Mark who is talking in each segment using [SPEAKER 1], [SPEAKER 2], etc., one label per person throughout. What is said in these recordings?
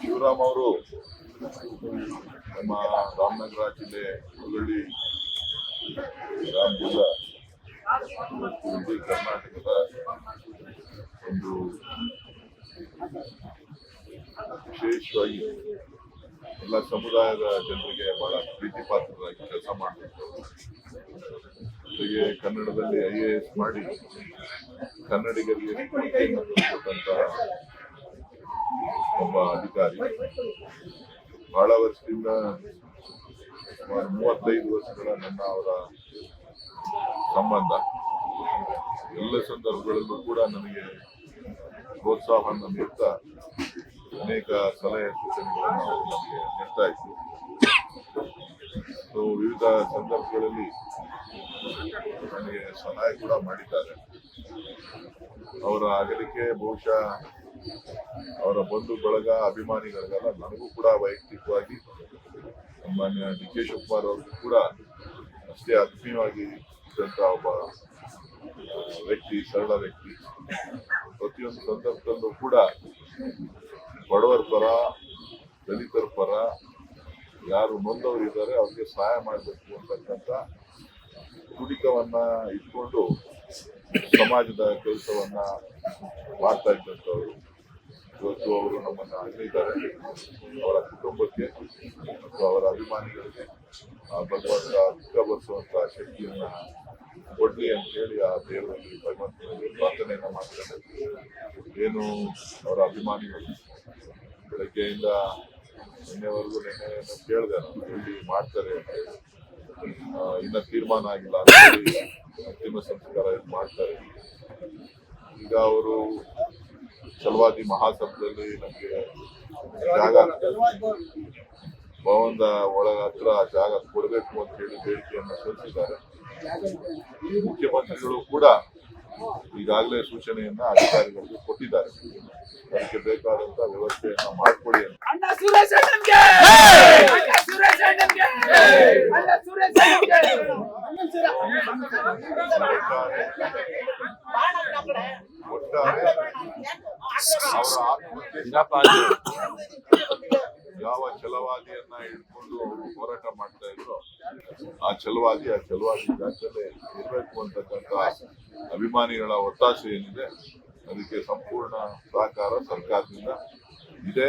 [SPEAKER 1] ಶಿವರಾಮ್ ಅವರು ನಮ್ಮ ರಾಮನಗರ ಜಿಲ್ಲೆ ಹುಬ್ಬಳ್ಳಿ ರಾಮ್ ಜಿಲ್ಲಾ ಮತ್ತು ಇಡೀ ಕರ್ನಾಟಕದ ಒಂದು ವಿಶೇಷವಾಗಿ ಎಲ್ಲ ಸಮುದಾಯದ ಜನರಿಗೆ ಬಹಳ ಪ್ರೀತಿ ಪಾತ್ರರಾಗಿ ಕೆಲಸ ಮಾಡಬೇಕು ಜೊತೆಗೆ ಕನ್ನಡದಲ್ಲಿ ಐ ಎ ಎಸ್ ಮಾಡಿ ಕನ್ನಡಿಗರಿಗೆ ಸ್ಫೂರ್ತಿಯನ್ನು ಒಬ್ಬ ಅಧಿಕಾರಿ. ಬಹಳ ವರ್ಷದಿಂದ ಸುಮಾರು ಮೂವತ್ತೈದು ವರ್ಷಗಳ ನನ್ನ ಅವರ ಸಂಬಂಧ. ಎಲ್ಲ ಸಂದರ್ಭಗಳಲ್ಲೂ ಕೂಡ ನನಗೆ ಪ್ರೋತ್ಸಾಹವನ್ನು ನೀಡ್ತಾ ಅನೇಕ ಸಲಹೆ ಸೂಚನೆಗಳನ್ನು ಅವರು ನಮಗೆ ನೀಡ್ತಾ ಇತ್ತು ಸೊ ವಿವಿಧ ಸಂದರ್ಭಗಳಲ್ಲಿ ನನಗೆ ಸಹಾಯ ಕೂಡ ಮಾಡಿದ್ದಾರೆ. ಅವರ ಅಗಲಿಕೆ ಬಹುಶಃ ಅವರ ಬಂಧು ಬಳಗ ಅಭಿಮಾನಿಗಳಿಗೆಲ್ಲ ನನಗೂ ಕೂಡ ವೈಯಕ್ತಿಕವಾಗಿ ಸಾಮಾನ್ಯ ಡಿ ಕೆ ಶಿವಕುಮಾರ್ ಅವ್ರಿಗೂ ಕೂಡ ಅಷ್ಟೇ ಆತ್ಮೀಯವಾಗಿ ಇದ್ದಂಥ ಒಬ್ಬ ವ್ಯಕ್ತಿ, ಸರಳ ವ್ಯಕ್ತಿ. ಪ್ರತಿಯೊಂದು ಸಂದರ್ಭದಲ್ಲೂ ಕೂಡ ಬಡವರ ಪರ, ದಲಿತರ ಪರ, ಯಾರು ನೊಂದವರು ಇದ್ದಾರೆ ಅವ್ರಿಗೆ ಸಹಾಯ ಮಾಡಬೇಕು ಅಂತಕ್ಕಂಥ ತುಡಿಕವನ್ನ ಇಟ್ಕೊಂಡು ಸಮಾಜದ ಕೆಲಸವನ್ನ ಮಾಡ್ತಾ ಇದ್ದಂಥವ್ರು. ಇವತ್ತು ಅವರು ನಮ್ಮನ್ನ ಅಗಲಿದ್ದಾರೆ ಅವರ ಕುಟುಂಬಕ್ಕೆ ಮತ್ತು ಅವರ ಅಭಿಮಾನಿಗಳಿಗೆ ಭಗವಂತ ದುಃಖ ಬರೆಸುವಂತಹ ಶಕ್ತಿಯನ್ನ ಕೊಡಲಿ ಅಂತ ಹೇಳಿ ಆ ದೇವರಲ್ಲಿ ಭಗವಂತನಲ್ಲಿ ಪ್ರಾರ್ಥನೆಯನ್ನ ಮಾಡ್ತಾರೆ. ಏನು ಅವರ ಅಭಿಮಾನಿಗಳು ಬೆಳಗ್ಗೆಯಿಂದ ನಿನ್ನೆವರೆಗೂ ನಿನ್ನೆ ಕೇಳಿದೆ ನಾನು ಎಲ್ಲಿ ಮಾಡ್ತಾರೆ ಅಂತ ಹೇಳಿ. ಇನ್ನ ತೀರ್ಮಾನ ಆಗಿಲ್ಲ ಅಂತ ಹೇಳಿ ಅಂತಿಮ ಸಂಸ್ಕಾರ ಮಾಡ್ತಾರೆ. ಈಗ ಅವರು ಛಲವಾದಿ ಮಹಾಸಭದಲ್ಲಿ ನಮಗೆ ಜಾಗ ಭವನದ ಒಳಗ ಹತ್ರ ಜಾಗ ಕೊಡಬೇಕು ಅಂತ ಹೇಳಿ ಬೇಡಿಕೆಯನ್ನು ಸಲ್ಲಿಸಿದ್ದಾರೆ. ಮುಖ್ಯಮಂತ್ರಿಗಳು ಕೂಡ ಈಗಾಗಲೇ ಸೂಚನೆಯನ್ನ ಅಧಿಕಾರಿಗಳಿಗೆ ಕೊಟ್ಟಿದ್ದಾರೆ. ಅದಕ್ಕೆ ಬೇಕಾದಂತ ವ್ಯವಸ್ಥೆಯನ್ನ ಮಾಡಿಕೊಡಿ ಒಟ್ಟಾರೆ ಯಾವ ಛಲವಾದಿಯನ್ನ ಹಿಡ್ಕೊಂಡು ಅವರು ಹೋರಾಟ ಮಾಡ್ತಾ ಇದ್ರು, ಆ ಛಲವಾದಿ ಆ ಛಲವಾದಿ ಜಾಗದಲ್ಲೇ ಇರಬೇಕು ಅಂತಕ್ಕಂಥ ಅಭಿಮಾನಿಗಳ ಒತ್ತಾಸೆ ಏನಿದೆ, ಅದಕ್ಕೆ ಸಂಪೂರ್ಣ ಸಹಕಾರ ಸರ್ಕಾರದಿಂದ ಇದೆ.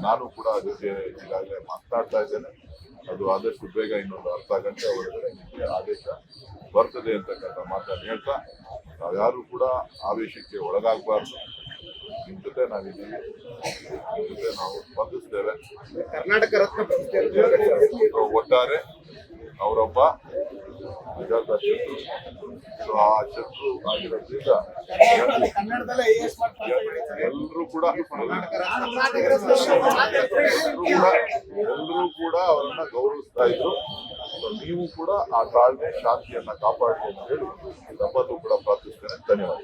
[SPEAKER 1] ನಾನು ಕೂಡ ಅದಕ್ಕೆ ಈಗಾಗಲೇ ಮಾತನಾಡ್ತಾ ಇದ್ದೇನೆ. ಅದು ಆದಷ್ಟು ಬೇಗ ಇನ್ನೊಂದು ಅರ್ಧ ಗಂಟೆ ಒಳಗಡೆ ನಿಮಗೆ ಆದೇಶ ಬರ್ತದೆ ಅಂತಕ್ಕಂಥ ಮಾತನ್ನು ಹೇಳ್ತಾ, ನಾವ್ಯಾರು ಕೂಡ ಆವೇಶಕ್ಕೆ ಒಳಗಾಗಬಾರ್ದು. ನಿಮ್ ಜೊತೆ ನಾವಿದ್ದೀವಿ ಜೊತೆ ನಾವು ಸ್ಪಂದಿಸ್ತೇವೆ.
[SPEAKER 2] ಕರ್ನಾಟಕ ರತ್ನ
[SPEAKER 1] ಒಟ್ಟಾರೆ ಅವರೊಬ್ಬ ನಿಜವಾದ ಶತ್ರು ಸೊ ಆ ಶತ್ರು ಆಗಿರೋದ್ರಿಂದ ಎಲ್ಲರೂ ಕೂಡ ಎಲ್ಲರೂ ಕೂಡ ಅವರನ್ನ ಗೌರವಿಸ್ತಾ ಇದ್ರು. ನೀವು ಕೂಡ ಆ ತಾಳ್ಮೆ ಶಾಂತಿಯನ್ನ ಕಾಪಾಡಿ ಅಂತ ಹೇಳಿ ನಮ್ಮಲ್ಲೂ ಕೂಡ ಪ್ರಾರ್ಥಿಸ್ತೇನೆ. ಧನ್ಯವಾದ.